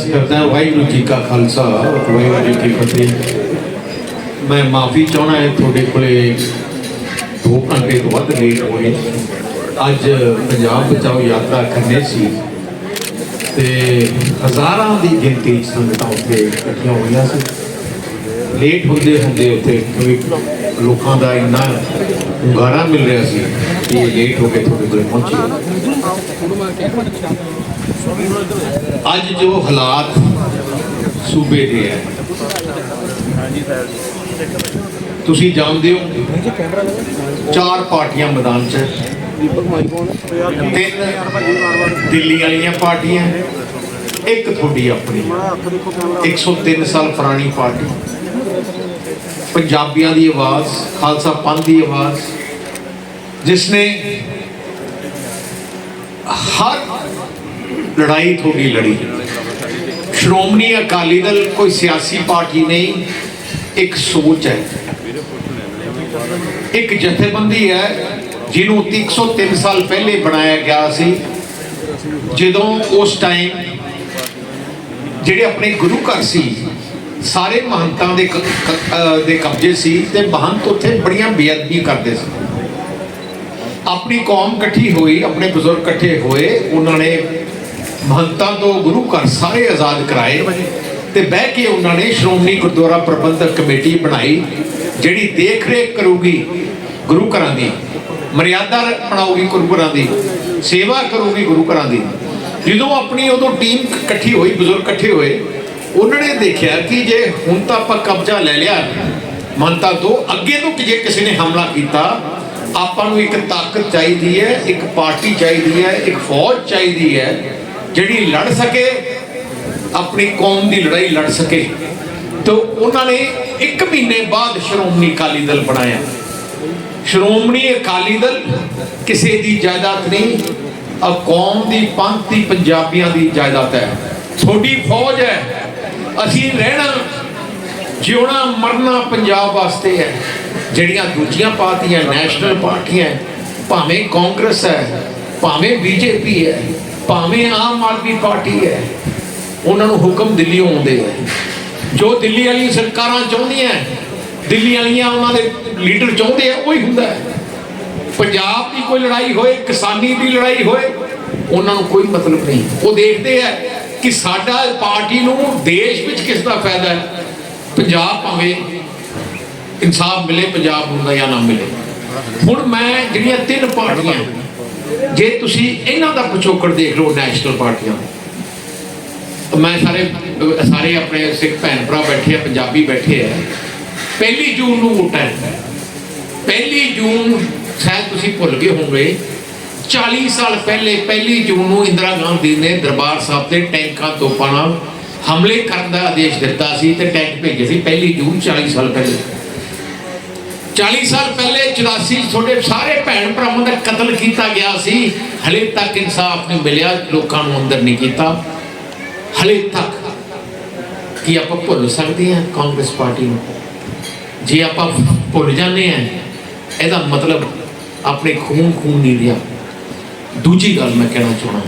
ਅਰਜ਼ ਕਰਦਾ ਵਾਹਿਗੁਰੂ ਜੀ ਕਾ ਖਾਲਸਾ, ਵਾਹਿਗੁਰੂ ਜੀ ਕੀ ਫਤਿਹ। ਮੈਂ ਮਾਫੀ ਚਾਹਣਾ ਹੈ, ਤੁਹਾਡੇ ਕੋਲੇ 2 ਘੰਟੇ ਤੋਂ ਵੱਧ ਲੇਟ ਹੋਏ ਅੱਜ ਪੰਜਾਬ ਬਚਾਓ ਯਾਤਰਾ ਕਰਨੀ ਸੀ ਤੇ ਹਜ਼ਾਰਾਂ ਦੀ ਗਿਣਤੀ ਸੰਗਤਾਂ ਉੱਥੇ ਇਕੱਠੀਆਂ ਹੋਈਆਂ ਸੀ। ਲੇਟ ਹੁੰਦੇ ਹੁੰਦੇ ਉੱਥੇ ਕੋਈ ਲੋਕਾਂ ਦਾ ਇੰਨਾ ਹੁੰਗਾਰਾ ਮਿਲ ਰਿਹਾ ਸੀ ਕਿ ਲੇਟ ਹੋ ਕੇ ਤੁਹਾਡੇ ਕੋਲ ਪਹੁੰਚੇ। ਅੱਜ ਜੋ ਹਾਲਾਤ ਸੂਬੇ ਦੇ ਹੈ। ਤੁਸੀਂ ਜਾਣਦੇ ਹੋ ਚਾਰ ਪਾਰਟੀਆਂ ਮੈਦਾਨ 'ਚ। ਤਿੰਨ ਦਿੱਲੀ ਵਾਲੀਆਂ ਪਾਰਟੀਆਂ ਇੱਕ ਤੁਹਾਡੀ ਆਪਣੀ। 103 ਸਾਲ ਪੁਰਾਣੀ ਪਾਰਟੀ। ਪੰਜਾਬੀਆਂ ਦੀ ਆਵਾਜ਼ ਖਾਲਸਾ ਪੰਥ ਦੀ ਆਵਾਜ਼ ਜਿਸ ਨੇ ਹਰ ਲੜਾਈ ਤੁਹਾਡੀ ਲੜੀ। ਸ਼੍ਰੋਮਣੀ ਅਕਾਲੀ ਦਲ ਕੋਈ ਸਿਆਸੀ ਪਾਰਟੀ ਨਹੀਂ, ਇੱਕ ਸੋਚ ਹੈ। ਇੱਕ ਜਥੇਬੰਦੀ ਹੈ, ਜਿਹਨੂੰ 103 ਸਾਲ ਪਹਿਲੇ ਬਣਾਇਆ ਗਿਆ ਸੀ। ਜਦੋਂ ਉਸ ਟਾਈਮ ਜਿਹੜੇ ਆਪਣੇ ਗੁਰੂ ਘਰ ਸੀ, ਸਾਰੇ ਮਹੰਤਾਂ ਦੇ ਕ- ਦੇ ਕਬਜ਼ੇ ਸੀ ਤੇ ਮਹੰਤ ਉੱਥੇ ਬੜੀਆਂ ਬੇਅਦਬੀਆਂ ਕਰਦੇ ਸੀ। ਆਪਣੀ ਕੌਮ ਇਕੱਠੀ ਹੋਈ, ਆਪਣੇ ਬਜ਼ੁਰਗ ਇਕੱਠੇ ਹੋਏ, ਉਹਨਾਂ ਨੇ ਮਹੰਤਾਂ ਤੋਂ ਗੁਰੂ ਘਰ ਸਾਰੇ ਆਜ਼ਾਦ ਕਰਾਏ ਤੇ ਬਹਿ ਕੇ ਉਹਨਾਂ ਨੇ ਸ਼੍ਰੋਮਣੀ ਗੁਰਦੁਆਰਾ ਪ੍ਰਬੰਧਕ ਕਮੇਟੀ ਬਣਾਈ, ਜਿਹੜੀ ਦੇਖ ਰੇਖ ਕਰੂਗੀ ਗੁਰੂ ਘਰਾਂ ਦੀ, ਮਰਿਆਦਾ ਬਣਾਉਗੀ ਗੁਰੂ ਘਰਾਂ ਦੀ, ਸੇਵਾ ਕਰੂਗੀ ਗੁਰੂ ਘਰਾਂ ਦੀ। ਜਦੋਂ ਆਪਣੀ ਉਦੋਂ ਟੀਮ ਇਕੱਠੀ ਹੋਈ, ਬਜ਼ੁਰਗ ਇਕੱਠੇ ਹੋਏ, ਉਹਨਾਂ ਨੇ ਦੇਖਿਆ ਕਿ ਜੇ ਹੁਣ ਤਾਂ ਆਪਾਂ ਕਬਜ਼ਾ ਲੈ ਲਿਆ, ਮੰਨਤਾ ਤੋਂ ਅੱਗੇ ਤੋਂ ਜੇ ਕਿਸੇ ਨੇ ਹਮਲਾ ਕੀਤਾ, ਆਪਾਂ ਨੂੰ ਇੱਕ ਤਾਕਤ ਚਾਹੀਦੀ ਹੈ, ਇੱਕ ਪਾਰਟੀ ਚਾਹੀਦੀ ਹੈ, ਇੱਕ ਫੌਜ ਚਾਹੀਦੀ ਹੈ ਜਿਹੜੀ ਲੜ ਸਕੇ, ਆਪਣੀ ਕੌਮ ਦੀ ਲੜਾਈ ਲੜ ਸਕੇ। ਤੋਂ ਉਹਨਾਂ ਨੇ 1 ਮਹੀਨੇ ਬਾਅਦ ਸ਼੍ਰੋਮਣੀ ਅਕਾਲੀ ਦਲ ਬਣਾਇਆ। ਸ਼੍ਰੋਮਣੀ ਅਕਾਲੀ ਦਲ ਕਿਸੇ ਦੀ ਜਾਇਦਾਦ ਨਹੀਂ ਆ ਕੌਮ ਦੀ ਪੰਥ ਦੀ ਪੰਜਾਬੀਆਂ ਦੀ ਜਾਇਦਾਦ ਹੈ। ਤੁਹਾਡੀ ਫੌਜ ਹੈ, ਅਸੀਂ ਰਹਿਣਾ, ਜਿਉਣਾ, ਮਰਨਾ ਪੰਜਾਬ ਵਾਸਤੇ ਹੈ। ਜਿਹੜੀਆਂ ਦੂਜੀਆਂ ਪਾਰਟੀਆਂ, ਨੈਸ਼ਨਲ ਪਾਰਟੀਆਂ, ਭਾਵੇਂ ਕਾਂਗਰਸ ਹੈ, ਭਾਵੇਂ ਬੀਜੇਪੀ ਹੈ ਭਾਵੇਂ ਆਮ ਆਦਮੀ ਪਾਰਟੀ ਹੈ, ਉਹਨਾਂ ਨੂੰ ਹੁਕਮ ਦਿੱਲੀੋਂ ਆਉਂਦੇ ਹੈ ਜੋ ਦਿੱਲੀ ਵਾਲੀਆਂ ਸਰਕਾਰਾਂ ਚਾਹੁੰਦੀਆਂ ਦਿੱਲੀ ਵਾਲੀਆਂ ਉਹਨਾਂ ਦੇ ਲੀਡਰ ਚਾਹੁੰਦੇ ਆ, ਉਹੀ ਹੁੰਦਾ ਹੈ। ਪੰਜਾਬ ਦੀ ਕੋਈ ਲੜਾਈ ਹੋਏ, ਕਿਸਾਨੀ ਦੀ ਲੜਾਈ ਹੋਏ, ਉਹਨਾਂ ਨੂੰ ਕੋਈ ਮਤਲਬ ਨਹੀਂ। ਉਹ ਦੇਖਦੇ ਆ ਕਿ ਸਾਡਾ ਪਾਰਟੀ ਨੂੰ ਦੇਸ਼ ਵਿੱਚ ਕਿਸ ਦਾ ਫਾਇਦਾ ਹੈ? ਪੰਜਾਬ ਭਾਵੇਂ ਇਨਸਾਫ ਮਿਲੇ, ਪੰਜਾਬ ਨੂੰ ਜਾਂ ਨਾ ਮਿਲੇ। ਹੁਣ ਮੈਂ ਜਿਹੜੀਆਂ ਤਿੰਨ ਪਾਰਟੀਆਂ ਜੇ ਤੁਸੀਂ ਇਹਨਾਂ ਦਾ ਪਿਛੋਕੜ ਦੇਖ ਲਓ ਨੈਸ਼ਨਲ ਪਾਰਟੀਆਂ ਮੈਂ ਸਾਰੇ ਸਾਰੇ ਆਪਣੇ ਸਿੱਖ ਭੈਣ ਭਰਾ ਬੈਠੇ ਆ, ਪੰਜਾਬੀ ਬੈਠੇ ਆ। ਪਹਿਲੀ ਜੂਨ ਨੂੰ ਵੋਟਾਂ ਹੈ। ਪਹਿਲੀ ਜੂਨ, ਸ਼ਾਇਦ ਤੁਸੀਂ ਭੁੱਲ ਗਏ ਹੋਵੋਗੇ 40 ਸਾਲ ਪਹਿਲੇ, ਪਹਿਲੀ ਜੂਨ ਨੂੰ ਇੰਦਰਾ ਗਾਂਧੀ ਨੇ ਦਰਬਾਰ ਸਾਹਿਬ ਤੇ ਟੈਂਕਾਂ ਤੋਂ ਨਾਲ ਹਮਲੇ ਕਰਨ ਦਾ ਆਦੇਸ਼ ਦਿੱਤਾ ਸੀ ਤੇ ਟੈਂਕ ਭੇਜੇ ਸੀ, ਪਹਿਲੀ ਜੂਨ 40 ਸਾਲ ਪਹਿਲੇ। 40 ਸਾਲ ਪਹਿਲੇ 84 'ਚ ਤੁਹਾਡੇ ਸਾਰੇ ਭੈਣ ਭਰਾਵਾਂ ਦਾ ਕਤਲ ਕੀਤਾ ਗਿਆ ਸੀ। ਹਲੇ ਤੱਕ ਇਨਸਾਫ ਨਹੀਂ ਮਿਲਿਆ, ਲੋਕਾਂ ਨੂੰ ਅੰਦਰ ਨਹੀਂ ਕੀਤਾ। ਹਲੇ ਤੱਕ ਕੀ ਆਪਾਂ ਭੁੱਲ ਸਕਦੇ ਹਾਂ ਕਾਂਗਰਸ ਪਾਰਟੀ ਨੂੰ? ਜੇ ਆਪਾਂ ਭੁੱਲ ਜਾਂਦੇ ਹਾਂ, ਇਹਦਾ ਮਤਲਬ ਆਪਣੇ ਖੂਨ ਖੂਨ ਨਹੀਂ ਰਿਹਾ। ਦੂਜੀ ਗੱਲ ਮੈਂ ਕਹਿਣਾ ਚਾਹਣਾ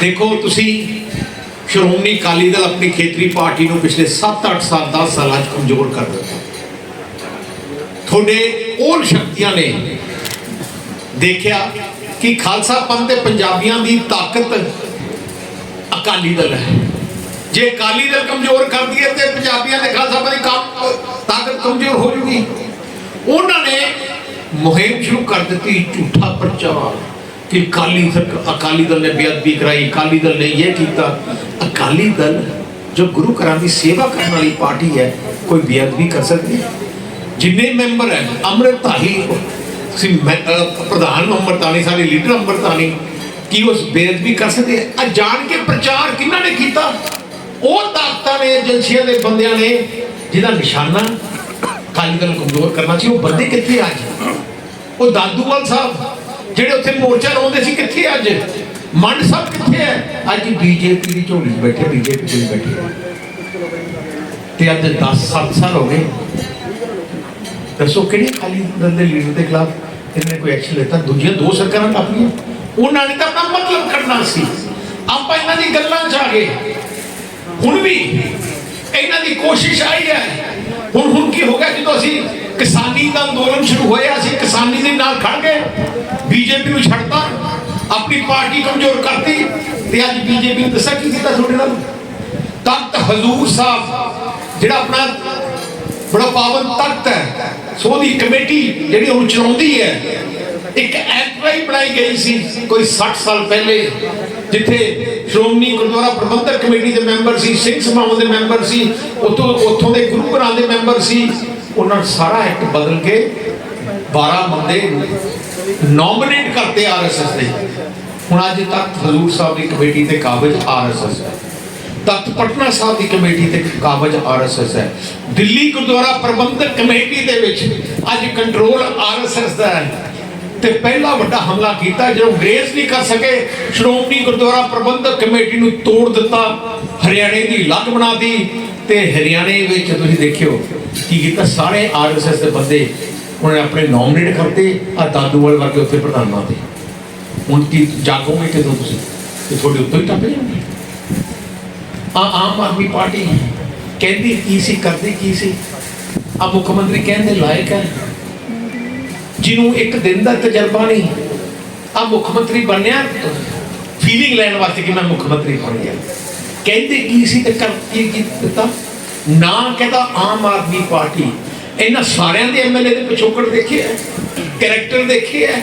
ਦੇਖੋ, ਤੁਸੀਂ ਸ਼੍ਰੋਮਣੀ ਅਕਾਲੀ ਦਲ ਆਪਣੀ ਖੇਤਰੀ ਪਾਰਟੀ ਨੂੰ ਪਿਛਲੇ 7-8 ਸਾਲ 10 ਸਾਲਾਂ 'ਚ ਕਮਜ਼ੋਰ ਕਰ ਦਿੱਤਾ। ਤੁਹਾਡੇ ਉਹ ਸ਼ਕਤੀਆਂ ਨੇ। ਦੇਖਿਆ ਕਿ ਖਾਲਸਾ ਪੰਥ ਤੇ ਪੰਜਾਬੀਆਂ ਦੀ ਤਾਕਤ ਅਕਾਲੀ ਦਲ ਹੈ। ਜੇ ਅਕਾਲੀ ਦਲ ਕਮਜ਼ੋਰ ਕਰ ਦਈਏ ਤੇ ਪੰਜਾਬੀਆਂ ਦੇ ਖਾਲਸਾ ਪੰਥ ਦੀ ਤਾਕਤ ਕਮਜ਼ੋਰ ਹੋ ਜੂਗੀ। ਉਹਨਾਂ ਨੇ ਮੁਹਿੰਮ ਸ਼ੁਰੂ ਕਰ ਦਿੱਤੀ, ਝੂਠਾ ਪ੍ਰਚਾਰ ਕਿ ਅਕਾਲੀ ਅਕਾਲੀ ਦਲ ਨੇ ਬੇਅਦਬੀ ਕਰਾਈ, ਅਕਾਲੀ ਦਲ ਨੇ ਇਹ ਕੀਤਾ। ਅਕਾਲੀ ਦਲ ਜੋ ਗੁਰੂ ਘਰਾਂ ਦੀ ਸੇਵਾ ਕਰਨ ਵਾਲੀ ਪਾਰਟੀ ਹੈ, ਕੋਈ ਬੇਅਦਬੀ ਕਰ ਸਕਦੀ ਹੈ? ਜਿੰਨੇ ਮੈਂਬਰ ਹੈ, ਅੰਮ੍ਰਿਤਧਾਰੀ ਸੀ ਪ੍ਰਧਾਨ ਅੰਮ੍ਰਿਤਾਨੀ ਸਾਰੇ ਲੀਡਰ ਅੰਮ੍ਰਿਤਾਨੀ ਕੀ ਉਸ ਬੇਅਦਬੀ ਕਰ ਸਕਦੇ ਆ? ਜਾਣ ਕੇ ਪ੍ਰਚਾਰ ਕਿਹਨਾਂ ਨੇ ਕੀਤਾ? ਉਹ ਤਾਕਤਾਂ ਨੇ, ਏਜੰਸੀਆਂ ਦੇ ਬੰਦਿਆਂ ਨੇ, ਜਿਹਦਾ ਨਿਸ਼ਾਨਾ ਅਕਾਲੀ ਦਲ ਨੂੰ ਕਮਜ਼ੋਰ ਕਰਨਾ ਸੀ, ਉਹ ਬੰਦੇ ਕਿੱਥੇ ਅੱਜ? ਉਹ ਦਾਦੂਵਾਲ ਸਾਹਿਬ, ਜਿਹੜੇ ਉੱਥੇ ਮੋਰਚਾ ਲਾਉਂਦੇ ਸੀ, ਕਿੱਥੇ ਅੱਜ? ਮੰਡ ਸਾਹਿਬ ਕਿੱਥੇ ਹੈ? ਅੱਜ ਬੀਜੇਪੀ ਦੀ ਝੋਲੀ 'ਚ ਬੈਠੇ, ਬੀਜੇਪੀ ਚ ਬੈਠੇ। ਤੇ ਅੱਜ 10 7 ਸਾਲ ਹੋ ਗਏ। ਦੱਸੋ ਕਿਹੜੀ ਅਕਾਲੀ ਦਲ ਦੇ ਲੀਡਰ ਦੇ ਖਿਲਾਫ ਇਹਨੇ ਕੋਈ ਐਕਸ਼ਨ ਲਿੱਤਾ? ਦੂਜੀਆਂ ਦੋ ਸਰਕਾਰਾਂ ਆਪਣੀਆਂ। ਉਹਨਾਂ ਨੇ ਤਾਂ ਆਪਣਾ ਮਤਲਬ ਕੱਢਣਾ ਸੀ। ਆਪਾਂ ਇਹਨਾਂ ਦੀ ਗੱਲਾਂ 'ਚ ਆ ਗਏ। ਹੁਣ ਵੀ ਇਹਨਾਂ ਦੀ ਕੋਸ਼ਿਸ਼ ਆਈ ਹੈ। ਹੁਣ ਹੁਣ ਕੀ ਹੋ ਗਿਆ? ਜਦੋਂ ਅਸੀਂ ਕਿਸਾਨੀ ਦਾ ਅੰਦੋਲਨ ਸ਼ੁਰੂ ਹੋਇਆ, ਅਸੀਂ ਕਿਸਾਨੀ ਦੇ ਨਾਲ ਖੜ ਗਏ। ਬੀਜੇਪੀ ਨੂੰ ਛੱਡਤਾ। ਆਪਣੀ ਪਾਰਟੀ ਕਮਜ਼ੋਰ ਕਰਤੀ। ਤੇ ਅੱਜ ਬੀਜੇਪੀ ਨੇ ਦੱਸਿਆ ਕੀ ਕੀਤਾ ਤੁਹਾਡੇ ਨਾਲ? ਤਖਤ ਹਜ਼ੂਰ ਸਾਹਿਬ, ਜਿਹੜਾ ਆਪਣਾ ਬੜਾ ਪਾਵਨ ਤਖਤ ਹੈ। ਸੋ ਕਮੇਟੀ ਜਿਹੜੀ ਉਹਨੂੰ ਚਲਾਉਂਦੀ ਹੈ, ਇੱਕ ਐਂਟਰਾਈ ਬਣਾਈ ਗਈ ਸੀ, ਕੋਈ 60 ਸਾਲ ਪਹਿਲੇ, ਜਿੱਥੇ ਸ਼੍ਰੋਮਣੀ ਗੁਰਦੁਆਰਾ ਪ੍ਰਬੰਧਕ ਕਮੇਟੀ ਦੇ ਮੈਂਬਰ ਸੀ, ਸਿੰਘ ਸਭਾਵਾਂ ਦੇ ਮੈਂਬਰ ਸੀ, ਉੱਥੋਂ ਉੱਥੋਂ ਦੇ ਗੁਰੂ ਘਰਾਂ ਦੇ ਮੈਂਬਰ ਸੀ, ਉਹਨਾਂ ਨੇ ਸਾਰਾ ਐਕਟ ਬਦਲ ਕੇ 12 ਬੰਦੇ ਨੋਮੀਨੇਟ ਕਰਤੇ ਆਰਐਸਐਸ ਦੇ। ਹੁਣ ਅੱਜ ਤੱਕ ਹਜ਼ੂਰ ਸਾਹਿਬ ਦੀ ਕਮੇਟੀ ਤੇ ਕਾਬਜ ਆਰਐਸਐਸ ਹੈ। ਤਖਤ ਪਟਨਾ ਸਾਹਿਬ ਦੀ ਕਮੇਟੀ ਤੇ ਕਾਬਜ ਆਰਐਸਐਸ ਹੈ। ਦਿੱਲੀ ਗੁਰਦੁਆਰਾ ਪ੍ਰਬੰਧਕ ਕਮੇਟੀ ਦੇ ਵਿੱਚ ਅੱਜ ਕੰਟਰੋਲ ਆਰਐਸਐਸ ਦਾ ਹੈ। ਤੇ ਪਹਿਲਾ ਵੱਡਾ ਹਮਲਾ ਕੀਤਾ, ਜਦੋਂ ਅੰਗਰੇਜ਼ ਨਹੀਂ ਕਰ ਸਕੇ, ਸ਼੍ਰੋਮਣੀ ਗੁਰਦੁਆਰਾ ਪ੍ਰਬੰਧਕ ਕਮੇਟੀ ਨੂੰ ਤੋੜ ਦਿੱਤਾ, ਹਰਿਆਣੇ ਦੀ ਲੱਗ ਬਣਾਤੀ ਤੇ ਹਰਿਆਣੇ ਵਿੱਚ ਤੁਸੀਂ ਦੇਖਿਓ ਕੀ ਕੀਤਾ, ਸਾਰੇ ਆਰਐਸਐਸ ਦੇ ਬੰਦੇ ਉਹਨਾਂ ਨੇ ਆਪਣੇ ਨੋਮੀਨੇਟ ਕਰਤੇ ਆ ਦਾਦੂਵਾਲ ਵਰਗੇ ਉੱਥੇ ਪ੍ਰਧਾਨਾਂ ਤੇ ਹੁਣ ਕੀ ਜਾਗੋਗੇ ਕਿਦੋਂ ਤੁਸੀਂ? ਤੇ ਤੁਹਾਡੇ ਉੱਤੇ ਹੀ ਟੱਪ ਜਾਣਗੇ। ਆ ਆਮ ਆਦਮੀ ਪਾਰਟੀ ਕਹਿੰਦੀ ਕੀ ਸੀ, ਕਰਦੀ ਕੀ ਸੀ? ਆ ਮੁੱਖ ਮੰਤਰੀ ਕਹਿਣ ਦੇ ਲਾਇਕ ਹੈ। ਜਿਹਨੂੰ ਇੱਕ ਦਿਨ ਦਾ ਤਜਰਬਾ ਨਹੀਂ, ਆ ਮੁੱਖ ਮੰਤਰੀ ਬਣਿਆ ਫੀਲਿੰਗ ਲੈਣ ਵਾਸਤੇ ਕਿ ਮੈਂ ਮੁੱਖ ਮੰਤਰੀ ਬਣ ਗਿਆ। ਕਹਿੰਦੇ ਕੀ ਸੀ ਤੇ ਕਰ ਕੀ ਕੀ ਦਿੱਤਾ? ਨਾ ਕਹਿੰਦਾ ਆਮ ਆਦਮੀ ਪਾਰਟੀ। ਇਹਨਾਂ ਸਾਰਿਆਂ ਦੇ ਐਮਐਲਏ ਦੇ ਪਿਛੋਕੜ ਦੇਖੇ ਹੈ ਕੈਰੈਕਟਰ ਦੇਖੇ ਹੈ।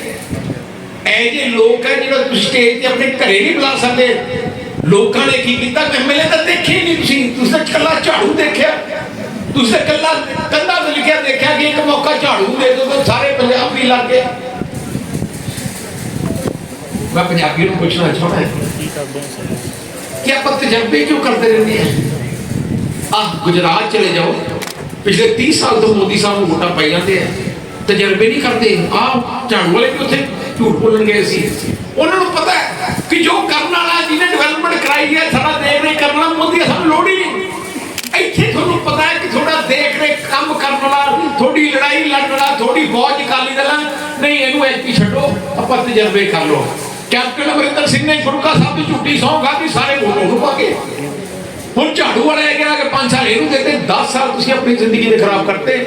ਇਹ ਜੇ ਲੋਕ ਹੈ ਜਿਹੜਾ ਤੁਸੀਂ ਸਟੇਜ ਤੇ ਆਪਣੇ ਘਰੇ ਨਹੀਂ ਬੁਲਾ ਸਕਦੇ। ਲੋਕਾਂ ਨੇ ਕੀ ਕੀਤਾ? ਐਮਐਲਏ ਤਾਂ ਦੇਖੇ ਹੀ ਨਹੀਂ ਤੁਸੀਂ। ਤੁਸੀਂ ਤਾਂ ਕੱਲਾ ਝਾੜੂ ਦੇਖਿਆ। ਤੁਸੀਂ ਕੱਲਾ ਕੰਧਾਂ ਤੇ ਲਿਖਿਆ ਦੇਖਿਆ ਕਿ ਇੱਕ ਮੌਕਾ ਝਾੜੂ ਦੇ ਦਿਓ ਸਾਰੇ ਪੰਜਾਬ ਲੱਗ ਗਏ। ਮੈਂ ਪੰਜਾਬੀ ਨੂੰ ਪੁੱਛਣਾ ਚਾਹੁੰਦਾ ਕਿ ਆਪਾਂ ਤਜਰਬੇ ਕਿਉਂ ਕਰਦੇ ਰਹਿੰਦੇ ਆ ਆਹ ਗੁਜਰਾਤ ਚਲੇ ਜਾਓ। ਪਿਛਲੇ 30 ਸਾਲ ਤੋਂ ਮੋਦੀ ਸਾਹਿਬ ਨੂੰ ਵੋਟਾਂ ਪਾਈ ਜਾਂਦੇ ਆ। ਤਜਰਬੇ ਨਹੀਂ ਕਰਦੇ। ਆਹ ਝਾੜੂ ਵਾਲੇ ਵੀ ਉੱਥੇ ਝੂਠ ਬੋਲਣ ਗਏ ਸੀ ਉਹਨਾਂ ਨੂੰ ਪਤਾ ਕਿ ਜੋ ਕਰਨ ਵਾਲਾ ਜਿਹਨੇ ਡਿਵੈਲਪਮੈਂਟ ਕਰਾਈ ਹੈ ਸਾਡਾ ਦੇਖ ਰੇਖ ਕਰਨ ਵਾਲਾ ਮੋਦੀ ਸਾਨੂੰ ਲੋੜ ਹੀ ਨਹੀਂ। ਇੱਥੇ ਤੁਹਾਨੂੰ ਪਤਾ ਹੈ ਕਿ ਤੁਹਾਡਾ ਦੇਖ ਰੇਖ ਕੰਮ ਕਰਨ ਵਾਲਾ, ਤੁਹਾਡੀ ਲੜਾਈ ਲੜਨ ਵਾਲਾ, ਤੁਹਾਡੀ ਫੌਜ ਕਾਲੀ ਦਲਾਂ ਨਹੀਂ, ਇਹਨੂੰ ਐਚਪੀ ਛੱਡੋ, ਆਪਾਂ ਤਜਰਬੇ ਕਰ ਲਓ। ਕੈਪਟਨ ਅਮਰਿੰਦਰ ਸਿੰਘ ਨੇ ਗੁਰਕਾ ਸਾਹਿਬ ਦੀ ਝੂਠੀ ਸੌਂ ਖਾਧੀ ਸਾਰੇ ਵੋਟ ਉਹਨੂੰ ਪਾ ਕੇ। ਹੁਣ ਝਾੜੂ ਵਾਲੇ ਇਹ ਕਿਹਾ ਕਿ 5 ਸਾਲ ਇਹਨੂੰ ਦਿੱਤੇ 10 ਸਾਲ ਤੁਸੀਂ ਆਪਣੀ ਜ਼ਿੰਦਗੀ ਦੇ ਖਰਾਬ ਕਰਤੇ।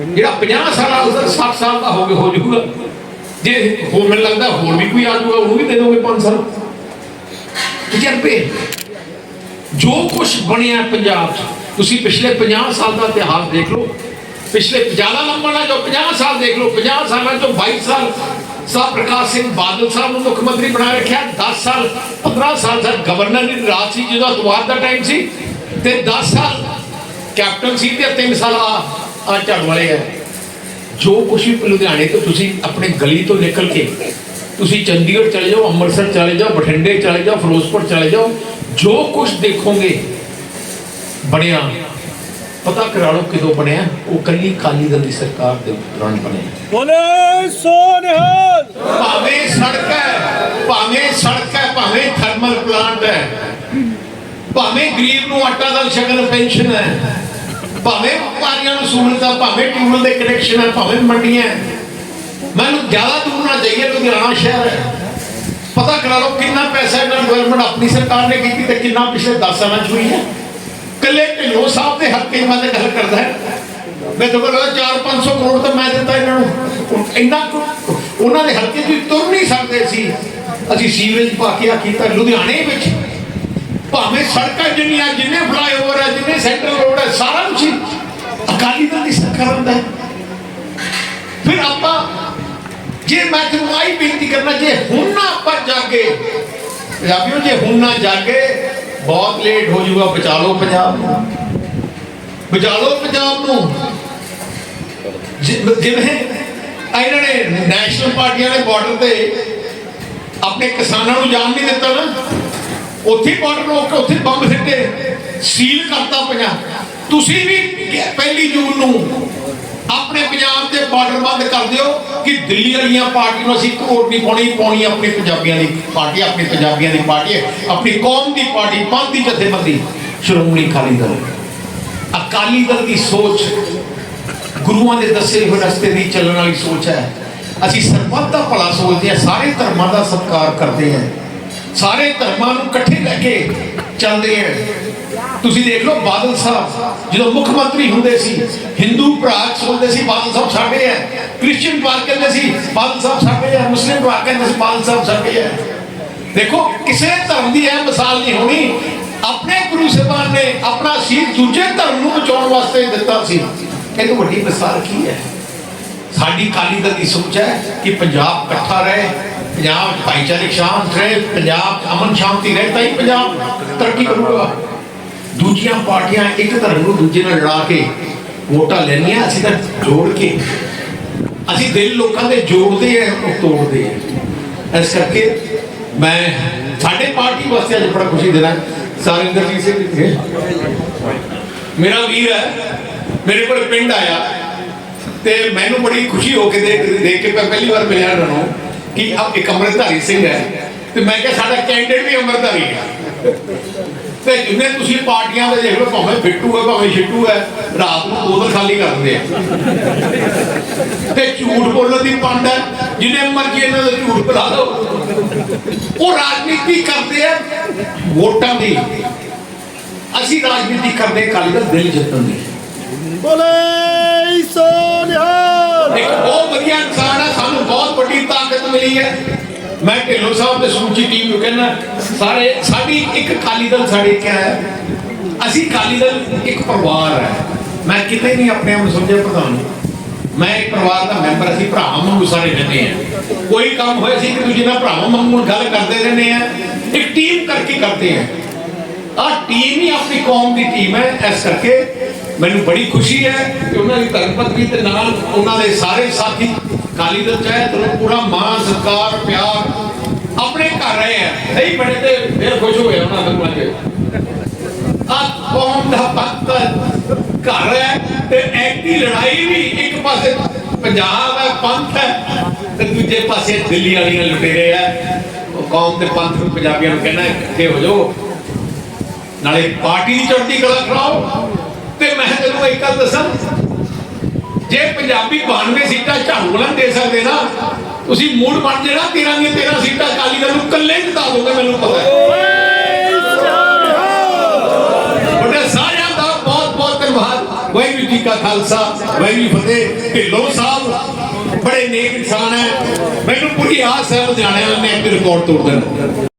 ਜਿਹੜਾ 50 ਸਾਲ ਦਾ 60 ਸਾਲ ਦਾ ਹੋ ਗਿਆ, ਹੋ ਜਾਊਗਾ। ਜੇ ਹੋਰ ਮੈਨੂੰ ਲੱਗਦਾ, ਹੋਰ ਵੀ ਕੋਈ ਆ ਜਾਊਗਾ, ਉਹਨੂੰ ਵੀ ਦੇ ਦੋਗੇ 5 ਸਾਲ। ਤਜਰਬੇ। ਜੋ ਕੁਝ ਬਣਿਆ ਪੰਜਾਬ 'ਚ, ਤੁਸੀਂ ਪਿਛਲੇ 50 ਸਾਲ ਦਾ ਇਤਿਹਾਸ ਦੇਖ ਲਓ। ਪਿਛਲੇ ਜ਼ਿਆਦਾ ਲੰਬਾ ਨਾ ਜੋ 50 ਸਾਲ ਦੇਖ ਲਓ 50 ਸਾਲਾਂ ਤੋਂ 22 ਸਾਲ ਸਾਹਿਬ ਪ੍ਰਕਾਸ਼ ਸਿੰਘ ਬਾਦਲ ਸਾਹਿਬ ਨੂੰ ਮੁੱਖ ਮੰਤਰੀ ਬਣਾ ਰੱਖਿਆ 10 ਸਾਲ 15 ਸਾਲ ਸਰ ਗਵਰਨਰ ਦੀ ਰਾਜ ਸੀ ਜਦੋਂ ਅਤਵਾਦ ਦਾ ਟਾਈਮ ਸੀ, ਤੇ 10 ਸਾਲ ਕੈਪਟਨ ਸੀ ਤੇ 3 ਸਾਲ ਆ ਆ ਝਾੜੂ ਵਾਲੇ ਹੈ ਜੋ ਕੁਛ ਵੀ ਲੁਧਿਆਣੇ ਤੋਂ ਤੁਸੀਂ ਆਪਣੇ ਗਲੀ ਤੋਂ ਨਿਕਲ ਕੇ ਤੁਸੀਂ ਚੰਡੀਗੜ੍ਹ ਚਲੇ ਜਾਓ ਅੰਮ੍ਰਿਤਸਰ ਚਲੇ ਜਾਓ ਬਠਿੰਡੇ ਚਲੇ ਜਾਓ ਫਿਰੋਜ਼ਪੁਰ ਚਲੇ ਜਾਓ ਜੋ ਕੁਛ ਦੇਖੋਗੇ ਬਣਿਆ ਪਤਾ ਕਰਾ ਲਓ ਕਿਦੋਂ ਬਣਿਆ ਉਹ ਕੱਲੀ ਕਾਲੀ ਦਲ ਦੀ ਸਰਕਾਰ ਦੇ ਦੌਰਾਨ ਬਣਿਆ ਬੋਲੇ ਸੋਨਿਹਾਲ ਭਾਵੇਂ ਸੜਕ ਹੈ ਭਾਵੇਂ ਸੜਕ ਹੈ ਭਾਵੇਂ ਥਰਮਲ ਪਲਾਂਟ ਹੈ ਭਾਵੇਂ ਗਰੀਬ ਨੂੰ ਆਟਾ ਦਾਲ ਸ਼ਗਨ ਪੈਨਸ਼ਨ ਹੈ ਭਾਵੇਂ ਵਪਾਰੀਆਂ ਨੂੰ ਸਹੂਲਤਾਂ ਭਾਵੇਂ ਟਿਊਬਲ ਦੇ ਕਨੈਕਸ਼ਨ ਹੈ ਭਾਵੇਂ ਮੰਡੀਆਂ ਹੈ। ਮੈਨੂੰ ਜ਼ਿਆਦਾ ਦੂਰ ਨਾ ਜਾਈਏ ਲੁਧਿਆਣਾ ਸ਼ਹਿਰ ਹੈ। ਪਤਾ ਕਰਾ ਲਓ ਕਿੰਨਾ ਪੈਸਾ ਇਹਨਾਂ ਡਿਵੈਲਪਮੈਂਟ ਆਪਣੀ ਸਰਕਾਰ ਨੇ ਕੀਤੀ ਤੇ ਕਿੰਨਾ ਪਿਛਲੇ 10 ਸਾਲਾਂ ਚ ਹੋਈ ਹੈ। ਕੱਲੇ ਢਿੱਲੋਂ ਸਾਹਿਬ ਦੇ ਹੱਕੇ ਮੈਂ ਤੇ ਗੱਲ ਕਰਦਾ ਹੈ। ਮੈਂ ਤਾਂ ਕਹਿੰਦਾ 4-500 ਕਰੋੜ ਤਾਂ ਮੈਂ ਦਿੱਤਾ ਇਹਨਾਂ ਨੂੰ। ਇੰਨਾ ਉਹਨਾਂ ਦੇ ਹਲਕੇ 'ਚ ਤੁਰ ਨਹੀਂ ਸਕਦੇ ਸੀ। ਅਸੀਂ ਸੀਵਰੇਜ ਪਾ ਕੇ ਆ ਕੀਤਾ ਲੁਧਿਆਣੇ ਵਿੱਚ। ਭਾਵੇਂ ਸੜਕਾਂ ਜਿੰਨੀਆਂ ਜਿੰਨੇ ਫਲਾਈਓਵਰ ਹੈ, ਜਿੰਨੇ ਸੈਂਟਰਲ ਰੋਡ ਹੈ, ਸਾਰਾ ਕੁਝ ਹੀ ਅਕਾਲੀ ਦਲ ਦੀ ਸਰਕਾਰ ਹੁੰਦਾ ਹੈ। ਫਿਰ ਆਪਾਂ ਜੇ ਮੈਂ ਤੁਹਾਨੂੰ ਆਈ ਬੇਨਤੀ ਕਰਨਾ, ਜੇ ਹੁਣ ਨਾ ਆਪਾਂ ਜਾਗੇ, ਪੰਜਾਬੀਓ, ਜੇ ਹੁਣ ਨਾ ਜਾਗੇ, ਬਹੁਤ ਲੇਟ ਹੋ ਜਾਊਗਾ, ਬਚਾ ਲਓ ਪੰਜਾਬ ਨੂੰ। ਬਚਾ ਲਓ ਪੰਜਾਬ ਨੂੰ। ਜਿਵੇਂ ਇਹਨਾਂ ਨੇ ਨੈਸ਼ਨਲ ਪਾਰਟੀਆਂ ਨੇ ਬਾਰਡਰ ਤੇ ਆਪਣੇ ਕਿਸਾਨਾਂ ਨੂੰ ਜਾਣ ਨਹੀਂ ਦਿੱਤਾ ਨਾ। ਉੱਥੇ ਬਾਰਡਰ ਰੋਕ ਕੇ ਉੱਥੇ ਬੰਬ ਸਿੱਟੇ ਸੀਲ ਕਰਤਾ ਪੰਜਾਬ। ਤੁਸੀਂ ਵੀ ਪਹਿਲੀ ਜੂਨ ਨੂੰ ਆਪਣੇ ਪੰਜਾਬ ਦੇ ਬਾਰਡਰ ਬੰਦ ਕਰ ਦਿਓ। ਕਿ ਦਿੱਲੀ ਵਾਲੀਆਂ ਪਾਰਟੀ ਨੂੰ ਅਸੀਂ ਕੋਟ ਨਹੀਂ ਪਾਉਣੀ ਪਾਉਣੀ ਆਪਣੀ ਪੰਜਾਬੀਆਂ ਦੀ ਪਾਰਟੀ, ਆਪਣੀ ਪੰਜਾਬੀਆਂ ਦੀ ਪਾਰਟੀ, ਆਪਣੀ ਕੌਮ ਦੀ ਪਾਰਟੀ ਪੰਥ ਦੀ ਜਥੇਬੰਦੀ। ਸ਼੍ਰੋਮਣੀ ਅਕਾਲੀ ਦਲ। ਅਕਾਲੀ ਦਲ ਦੀ ਸੋਚ ਗੁਰੂਆਂ ਦੇ ਦੱਸੇ ਹੋਏ ਰਸਤੇ ਦੀ ਚੱਲਣ ਵਾਲੀ ਸੋਚ ਹੈ। ਅਸੀਂ ਸਰਬੱਤ ਦਾ ਭਲਾ ਸੋਚਦੇ ਹਾਂ, ਸਾਰੇ ਧਰਮਾਂ ਦਾ ਸਤਿਕਾਰ ਕਰਦੇ ਹਾਂ। ਸਾਰੇ ਧਰਮਾਂ ਨੂੰ ਇਕੱਠੇ ਲੈ ਕੇ ਚੱਲਦੇ ਹਾਂ। ਤੁਸੀਂ ਦੇਖ ਲਓ ਬਾਦਲ ਸਾਹਿਬ, ਜਦੋਂ ਮੁੱਖ ਮੰਤਰੀ ਹੁੰਦੇ ਸੀ, ਹਿੰਦੂ ਭਰਾ ਸੋਚਦੇ ਸੀ, ਬਾਦਲ ਸਾਹਿਬ ਸਾਡੇ ਹੈ ਕ੍ਰਿਸਚੀਅਨ ਭਰਾ ਕਹਿੰਦੇ ਸੀ, ਬਾਦਲ ਸਾਹਿਬ ਸਾਡੇ ਹੈ ਮੁਸਲਿਮ ਭਰਾ ਕਹਿੰਦੇ ਸੀ, ਬਾਦਲ ਸਾਹਿਬ ਸਾਡੇ ਹੈ ਦੇਖੋ, ਕਿਸੇ ਧਰਮ ਦੀ ਇਹ ਮਿਸਾਲ ਨਹੀਂ ਹੋਣੀ, ਆਪਣੇ ਗੁਰੂ ਸਾਹਿਬਾਨ ਨੇ ਆਪਣਾ ਸੀਸ ਦੂਜੇ ਧਰਮ ਨੂੰ ਬਚਾਉਣ ਵਾਸਤੇ ਦਿੱਤਾ ਸੀ। ਇਹ ਤੋਂ ਵੱਡੀ ਮਿਸਾਲ ਕੀ ਹੈ? ਸਾਡੀ ਕਾਲੀ ਦਲ ਦੀ ਸੋਚ ਹੈ ਕਿ ਪੰਜਾਬ ਇਕੱਠਾ ਰਹੇ, ਪੰਜਾਬ ਭਾਈਚਾਰਕ ਸ਼ਾਂਤ ਰਹੇ, ਪੰਜਾਬ 'ਚ ਅਮਨ ਸ਼ਾਂਤੀ ਰਹੇ, ਤਾਂ ਹੀ ਪੰਜਾਬ ਤਰੱਕੀ ਕਰੂਗਾ। ਦੂਜੀਆਂ ਪਾਰਟੀਆਂ ਇੱਕ ਧਰਮ ਨੂੰ ਦੂਜੇ ਨਾਲ ਲੜਾ ਕੇ ਵੋਟਾਂ ਲੈਣੀਆਂ, ਅਸੀਂ ਤਾਂ ਜੋੜ ਕੇ ਅਸੀਂ ਦਿਲ ਲੋਕਾਂ ਦੇ ਜੋੜਦੇ ਆ, ਉਹ ਤੋੜਦੇ ਆ। ਇਸ ਕਰਕੇ ਮੈਂ ਸਾਡੇ ਪਾਰਟੀ ਵਾਸਤੇ ਅੱਜ ਬੜਾ ਖੁਸ਼ੀ ਦੇਣਾ ਸਾਰਿੰਦਰਜੀਤ ਸਿੰਘ ਜੀ। ਮੇਰਾ ਵੀਰ ਹੈ, ਮੇਰੇ ਕੋਲ ਪਿੰਡ ਆਇਆ ਤੇ ਮੈਨੂੰ ਬੜੀ ਖੁਸ਼ੀ ਹੋ ਕੇ ਦੇਖ ਦੇਖ ਕੇ ਮੈਂ ਪਹਿਲੀ ਵਾਰ ਮਿਲਿਆ ਉਹਨਾਂ ਨੂੰ ਕਿ ਆਪ ਇੱਕ ਅੰਮ੍ਰਿਤਧਾਰੀ ਸਿੰਘ ਹੈ। ਤੇ ਮੈਂ ਕਿਹਾ, ਸਾਡਾ ਕੈਂਡੀਡੇਟ ਵੀ ਅੰਮ੍ਰਿਤਧਾਰੀ ਹੈ। ਤੇ ਜਿੰਨੇ ਤੁਸੀਂ ਪਾਰਟੀਆਂ ਦੇ ਦੇਖ ਲਓ ਭਾਵੇਂ ਬਿੱਟੂ ਹੈ ਭਾਵੇਂ ਛਿੱਟੂ ਹੈ ਰਾਤ ਨੂੰ ਬੋਤਲ ਖਾਲੀ ਕਰ ਦਿੰਦੇ ਆ ਤੇ ਝੂਠ ਬੋਲਣ ਦੀ ਪੰਡ ਹੈ ਜਿੰਨੇ ਮਰਜ਼ੀ ਇਹਨਾਂ ਦਾ ਝੂਠ ਬੁਲਾ ਲਓ। ਉਹ ਰਾਜਨੀਤੀ ਕਰਦੇ ਆ ਵੋਟਾਂ ਦੀ। ਅਸੀਂ ਰਾਜਨੀਤੀ ਕਰਦੇ ਕਾਲੀ ਦਾ ਦਿਲ ਜਿੱਤਣ ਦੀ। ਬੋਲੇ ਸੋਨਿਹਾਲ ਇੱਕ ਬਹੁਤ ਵਧੀਆ ਇਨਸਾਨ ਹੈ ਸਾਨੂੰ ਬਹੁਤ ਵੱਡੀ ਤਾਕਤ ਮਿਲੀ ਹੈ। ਮੈਂ ਢਿੱਲੋਂ ਸਾਹਿਬ ਤੇ ਸਮੁੱਚੀ ਟੀਮ ਨੂੰ ਕਹਿੰਦਾ, ਸਾਰੇ, ਸਾਡੀ ਇੱਕ ਅਕਾਲੀ ਦਲ ਸਾਡੇ ਕਿਆ ਹੈ ਅਸੀਂ ਅਕਾਲੀ ਦਲ ਇੱਕ ਪਰਿਵਾਰ ਹੈ। ਮੈਂ ਕਿਤੇ ਨਹੀਂ ਆਪਣੇ ਆਪ ਨੂੰ ਸਮਝਿਆ ਪ੍ਰਧਾਨ ਮੈਂ ਇੱਕ ਪਰਿਵਾਰ ਦਾ ਮੈਂਬਰ, ਅਸੀਂ ਭਰਾਵਾਂ ਵਾਂਗੂ ਸਾਰੇ ਰਹਿੰਦੇ ਆ ਕੋਈ ਕੰਮ ਹੋਇਆ ਸੀ ਕਿ ਦੂਜੇ ਨਾਲ ਭਰਾਵਾਂ ਵਾਂਗੂ ਗੱਲ ਕਰਦੇ ਰਹਿੰਦੇ ਆ ਇੱਕ ਟੀਮ ਕਰਕੇ ਕਰਦੇ ਆ ਆ ਟੀਮ ਹੀ ਆਪਣੀ ਕੌਮ ਦੀ ਟੀਮ ਹੈ। ਇਸ ਕਰਕੇ ਮੈਨੂੰ ਬੜੀ ਖੁਸ਼ੀ ਹੈ ਕਿ ਉਹਨਾਂ ਦੀ ਧਰਮ ਪਤਨੀ ਤੇ ਨਾਲ ਉਹਨਾਂ ਦੇ ਸਾਰੇ ਸਾਥੀ ਕਾਲੀ ਦਲ ਚਾਹੇ ਤੁਹਾਨੂੰ ਪੂਰਾ ਮਾਣ ਸਤਿਕਾਰ ਪਿਆਰ ਆਪਣੇ ਘਰ ਰਹੇ ਆ। ਸਹੀ ਬਣੇ ਤੇ ਫਿਰ ਖੁਸ਼ ਹੋਏ ਉਹਨਾਂ ਨੂੰ ਅੱਜ ਆ ਕੌਮ ਦਾ ਪੱਤ ਘਰ ਹੈ ਤੇ ਐਕਟੀ ਲੜਾਈ ਵੀ ਇੱਕ ਪਾਸੇ ਪੰਜਾਬ ਹੈ ਪੰਥ ਹੈ ਤੇ ਦੂਜੇ ਪਾਸੇ ਦਿੱਲੀ ਵਾਲੀਆਂ ਲੁਟੇਰੇ ਆ। ਉਹ ਕੌਮ ਤੇ ਪੰਥ ਨੂੰ ਪੰਜਾਬੀਆਂ ਨੂੰ ਕਹਿਣਾ ਇਕੱਠੇ ਹੋ ਜਾਓ। ਨਾਲੇ ਪਾਰਟੀ ਦੀ ਚੜ੍ਹਦੀ ਕਲਾ ਕਰਾਓ। ਤੇ ਮੈਂ ਤੈਨੂੰ ਇੱਕ ਗੱਲ ਦੱਸਾਂ। ਜੇ ਪੰਜਾਬੀ 92 ਸੀਟਾਂ ਝਾੜੂ ਵਾਲਾ ਦੇ ਸਕਦੇ ਨਾ, ਤੁਸੀਂ ਮੂਡ ਬਣ ਜਿਹੜਾ 13 ਦੀਆਂ 13 ਸੀਟਾਂ ਅਕਾਲੀ ਦਲ ਨੂੰ ਇਕੱਲੇ ਜਿਤਾ ਦੋਗੇ, ਮੈਨੂੰ ਪਤਾ ਹੈ। ਤੁਹਾਡੇ ਸਾਰਿਆਂ ਦਾ ਬਹੁਤ ਬਹੁਤ ਧੰਨਵਾਦ। ਵਾਹਿਗੁਰੂ ਜੀ ਕਾ ਖਾਲਸਾ, ਵਾਹਿਗੁਰੂ ਫਤਿਹ। ਢਿੱਲੋਂ ਸਾਹਿਬ, ਬੜੇ ਨੇਕ ਇਨਸਾਨ ਹੈ। ਮੈਨੂੰ ਪੂਰੀ ਆਸ ਹੈ, ਲੁਧਿਆਣੇ ਵਾਲੇ ਨੇ ਇੱਕ ਰਿਕਾਰਡ ਤੋੜ ਦੇਣਾ।